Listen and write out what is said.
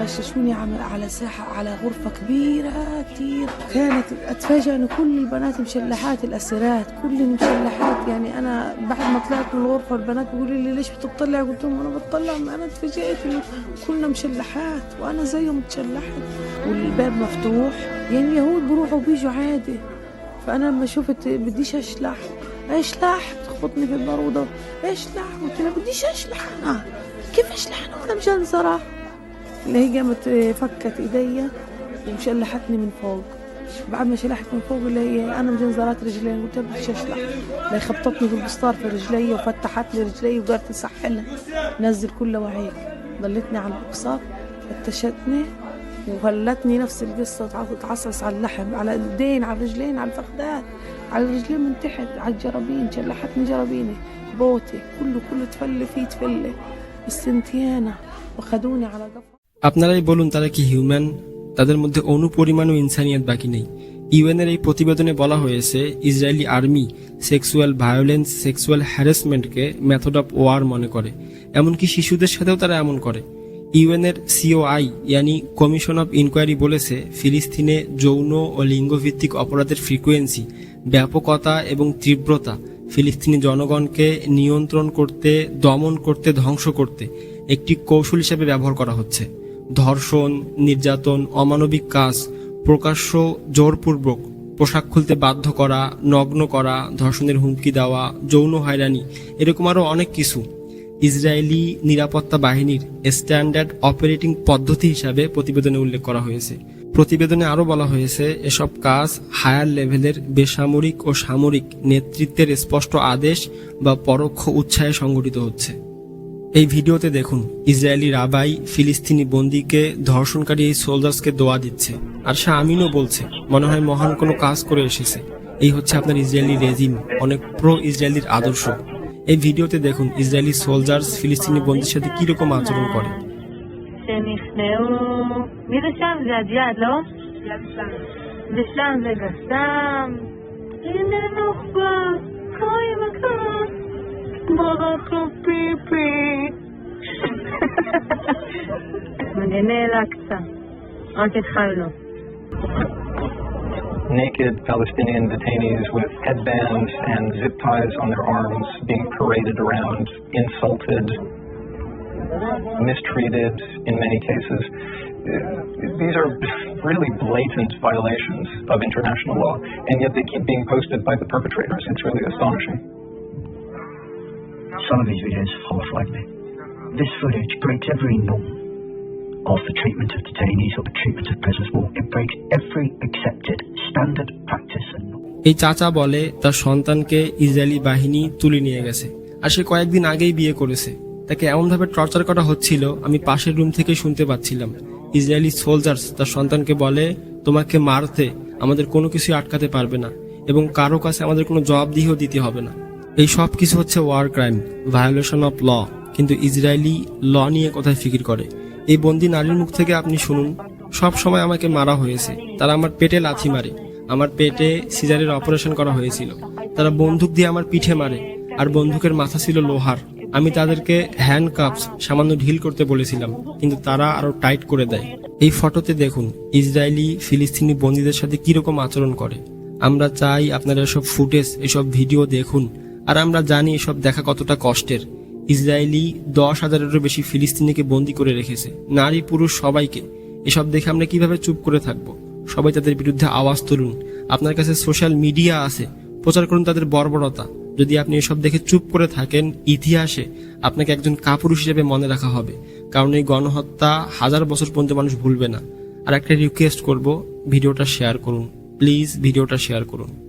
خششوني على ساحة على غرفة كبيرة كتير. كانت أتفاجأ إن كل البنات مشلحات الأسيرات كلهم مشلحات يعني أنا بعد ما طلعت من الغرفة البنات بيقولوا لي ليش بتطلع؟ قلت لهم أنا بطلع ما أنا اتفاجأت إنه كلنا مشلحات وأنا زيهم متشلحت والباب مفتوح. يعني يهود بروحوا وبيجوا عادي. فأنا لما شفت بديش أشلح أشلح تخبطني في البارودة. أشلح قلت لها بديش أشلح أنا. كيف أشلح أنا؟ وأنا مجنزرة اللي هي قامت فكت إيديا ومشلحتني من فوق. بعد ما شلحت من فوق اللي هي أنا مجنزرات رجلين قلت لها بديش اشلح اللي خبطتني في البسطار في رجلي وفتحت لي رجلي وقالت تسحلها نزل كلها وهيك ضلتني على البساط فتشتني وهلتني نفس القصة تعص- تعصص على اللحم على اليدين على الرجلين على الفخذات على الرجلين من تحت على الجرابين. شلحتني جرابيني بوتي كله كله تفلي فيه تفلي. السنتيانة وخدوني على قفا. আপনারাই বলুন তারা কি হিউম্যান তাদের মধ্যে অনুপরিমাণও ইনসানিয়াত বাকি নেই। ইউএনের এই প্রতিবেদনে বলা হয়েছে Israeli army sexual violence sexual হ্যারাসমেন্টকে method of war মনে করে। এমনকি শিশুদের সাথেও তারা এমন করে। ইউএনের সিওআই ইয়ানি কমিশন অফ ইনকোয়ারি বলেছে, ফিলিস্তিনে যৌন ও লিঙ্গভিত্তিক অপরাধের ফ্রিকোয়েন্সি ব্যাপকতা এবং তীব্রতা, ফিলিস্তিনি জনগণকে নিয়ন্ত্রণ করতে, দমন করতে, ধ্বংস করতে একটি কৌশল হিসেবে ব্যবহার করা হচ্ছে। ধর্ষণ, নির্যাতন, অমানবিক কাজ, প্রকাশ্য জোরপূর্বক পোশাক খুলতে বাধ্য করা, নগ্ন করা, ধর্ষণের হুমকি দেওয়া, যৌন হয়রানি, এরকম আরও অনেক কিছু। ইসরায়েলি নিরাপত্তা বাহিনীর স্ট্যান্ডার্ড অপারেটিং পদ্ধতি হিসাবে প্রতিবেদনে উল্লেখ করা হয়েছে। প্রতিবেদনে আরও বলা হয়েছে, এসব কাজ হায়ার লেভেলের বেসামরিক ও সামরিক নেতৃত্বের স্পষ্ট আদেশ বা পরোক্ষ উৎসাহে সংঘটিত হচ্ছে। এই ভিডিওতে দেখুন, ইসরায়েলি রাবাই ফিলিস্তিনি বন্দিকে, ধর্ষণকারী এই সোলজার্সকে দোয়া দিচ্ছে। আর শাহমিনও বলছে, মনে হয় মহান কোনো কাজ করে এসেছে। এই হচ্ছে আপনার ইসরায়েলি রেজিম অনেক প্রো ইসরায়েলির আদর্শ। এই ভিডিওতে দেখুন, ইসরায়েলি সোলজার্স ফিলিস্তিনি বন্দির সাথে কীরকম আচরণ করে। بابا كوبيبي מגני אל-אקצא. רק התחלנו. naked Palestinian detainees with headbands and zip ties on their arms being paraded around, insulted, mistreated in many cases. Uh, These are really blatant violations of international law, and yet they keep being posted by the perpetrators. It's really astonishing. Some of these videos horrified me. This footage breaks every norm of the treatment of detainees or the treatment of prisoners war. It breaks every accepted standard practice and norm. এই চাচা বলে, তার সন্তানকে Israeli বাহিনী তুলে নিয়ে গেছে আর সে কয়েকদিন আগেই বিয়ে করেছে তাকে এমনভাবে টর্চার করা হচ্ছিল, আমি পাশের রুম থেকে শুনতে পাচ্ছিলাম ইসরায়েলি সোলজার্স তার সন্তানকে বলে, তোমাকে মারতে আমাদের কোনো কিছুই আটকাতে পারবে না এবং কারও কাছে আমাদের কোনো জবাবদিহিও দিতে হবে না এই সব কিছু হচ্ছে war crime violation of law কিন্তু ইসরায়েলি ল নিয়ে কোথায় ফিকির করে। এই বন্দি নারীর মুখ থেকে আপনি শুনুন, সব সময় আমাকে মারা হয়েছে। তারা আমার পেটে লাথি মারে। আমার পেটে সিজারের অপারেশন করা হয়েছিল। তারা বন্দুক দিয়ে আমার পিঠে মারে। আর বন্দুকের মাথা ছিল লোহার। আমি তাদেরকে হ্যান্ড কাপস সামান্য ঢিল করতে বলেছিলাম, কিন্তু তারা আরও টাইট করে দেয়। এই ফটোতে দেখুন, ইসরায়েলি ফিলিস্তিনি বন্দীদের সাথে কীরকম আচরণ করে। আমরা চাই আপনারা এসব ফুটেজ, এসব ভিডিও দেখুন। আর আমরা জানি এসব দেখা কতটা কষ্টের। ইসরায়েলি দশ হাজারেরও বেশি ফিলিস্তিনিকে বন্দি করে রেখেছে। নারী, পুরুষ সবাইকে। এসব দেখে আমরা কীভাবে চুপ করে থাকব? সবাই তাদের বিরুদ্ধে আওয়াজ তুলুন। আপনার কাছে সোশ্যাল মিডিয়া আছে। প্রচার করুন তাদের বর্বরতা। যদি আপনি এসব দেখে চুপ করে থাকেন, ইতিহাসে আপনাকে একজন কাপুরুষ হিসেবে মনে রাখা হবে। কারণ এই গণহত্যা হাজার বছর পর্যন্ত মানুষ ভুলবে না। আর একটা রিকোয়েস্ট করব, ভিডিওটা শেয়ার করুন। প্লিজ ভিডিওটা শেয়ার করুন।